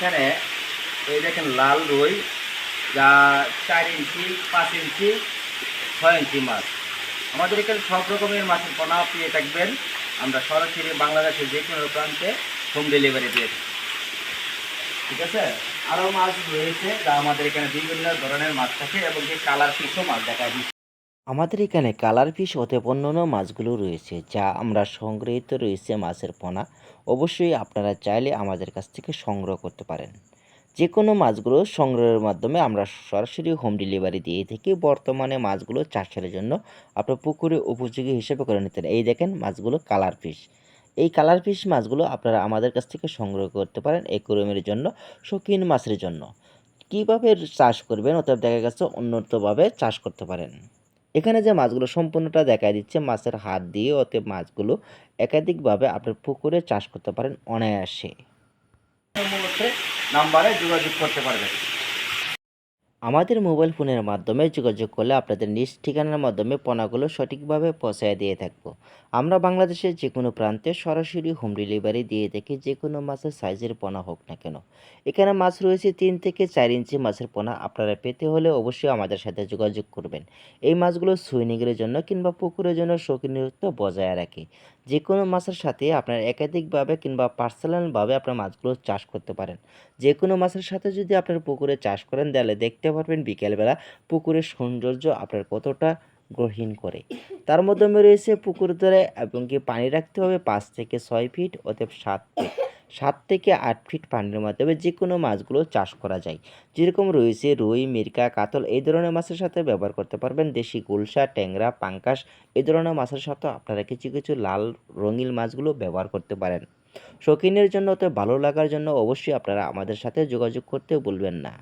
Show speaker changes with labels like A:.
A: এখানে, এই দেখেন লাল রুই, যা চার ইঞ্চি, পাঁচ ইঞ্চি, ছয় ইঞ্চি মাছ। আমাদের এখানে সব রকমের মাছের পোনা পেয়ে থাকবেন। আমরা সরাসরি বাংলাদেশের যে কোনো প্রান্তে হোম ডেলিভারি দিয়ে থাকি। ঠিক আছে? আরও মাছ রয়েছে যা আমাদের এখানে বিভিন্ন ধরনের মাছ থাকে এবং যে কালার ফিশও মাছ দেখা
B: আমাদের এখানে কালার ফিশ হতে মাছগুলো রয়েছে, যা আমরা সংগৃহীত রয়েছে মাছের পোনা। অবশ্যই আপনারা চাইলে আমাদের কাছ থেকে সংগ্রহ করতে পারেন। যে কোনো মাছগুলো সংগ্রহের মাধ্যমে আমরা সরাসরি হোম ডেলিভারি দিয়ে থাকি। বর্তমানে মাছগুলো চাষের জন্য আপনার পুকুরে উপযোগী হিসেবে করে নিতেন এই দেখেন মাছগুলো কালার ফিশ। এই কালার ফিশ মাছগুলো আপনারা আমাদের কাছ থেকে সংগ্রহ করতে পারেন একুরিয়ামের জন্য, শৌখিন মাছের জন্য। কীভাবে চাষ করবেন অতএব দেখা গেছে উন্নতভাবে চাষ করতে পারেন? এখানে যে মাছগুলো সম্পূর্ণটা দেখা দিচ্ছে, মাছের হাত দিয়ে ওতে মাছগুলো একাধিকভাবে আপনার পুকুরে চাষ করতে পারেন অনায়াসে।
A: নাম্বারে যোগাযোগ করতে পারবেন।
B: আমাদের মোবাইল ফোনের মাধ্যমে যোগাযোগ করলে আপনাদের নিজ ঠিকানার মাধ্যমে পণাগুলো সঠিকভাবে পৌঁছায় দিয়ে থাকব। আমরা বাংলাদেশের যে কোনো প্রান্তে সরাসরি হোম ডেলিভারি দিয়ে থাকি যে কোনো মাছের সাইজের পোনা হোক না কেন। এখানে মাছ রয়েছে তিন থেকে চার ইঞ্চি মাছের পোনা আপনারা পেতে হলে অবশ্যই আমাদের সাথে যোগাযোগ করবেন। এই মাছগুলো সুইনিংয়ের জন্য কিংবা পুকুরের জন্য শৌখিনত্ব বজায় রাখে। যে কোনো মাছের সাথে আপনার একাধিকভাবে কিংবা পার্সোনালভাবে আপনার মাছগুলো চাষ করতে পারেন। যে কোনো মাছের সাথে যদি আপনার পুকুরে চাষ করেন, তাহলে দেখতে পারবেন বিকেলবেলা পুকুরের সৌন্দর্য আপনার কতটা গ্রহীণ করে। তার মাধ্যমে রয়েছে পুকুর ধরে এবং কি পানি রাখতে হবে পাঁচ থেকে ছয় ফিট অতএব সাত ফিট। সাত থেকে আট ফিট পানির মাধ্যমে যে কোনো মাছগুলো চাষ করা যায়। যেরকম রয়েছে রুই, মির্কা, কাতল এই ধরনের মাছের সাথে ব্যবহার করতে পারবেন। দেশি গুলশা, ট্যাংরা, পাঙ্কাশ এই ধরনের মাছের সাথে আপনারা কিছু কিছু লাল রঙিল মাছগুলো ব্যবহার করতে পারেন। শৌখিনের জন্য অত ভালো লাগার জন্য অবশ্যই আপনারা আমাদের সাথে যোগাযোগ করতে ভুলবেন না।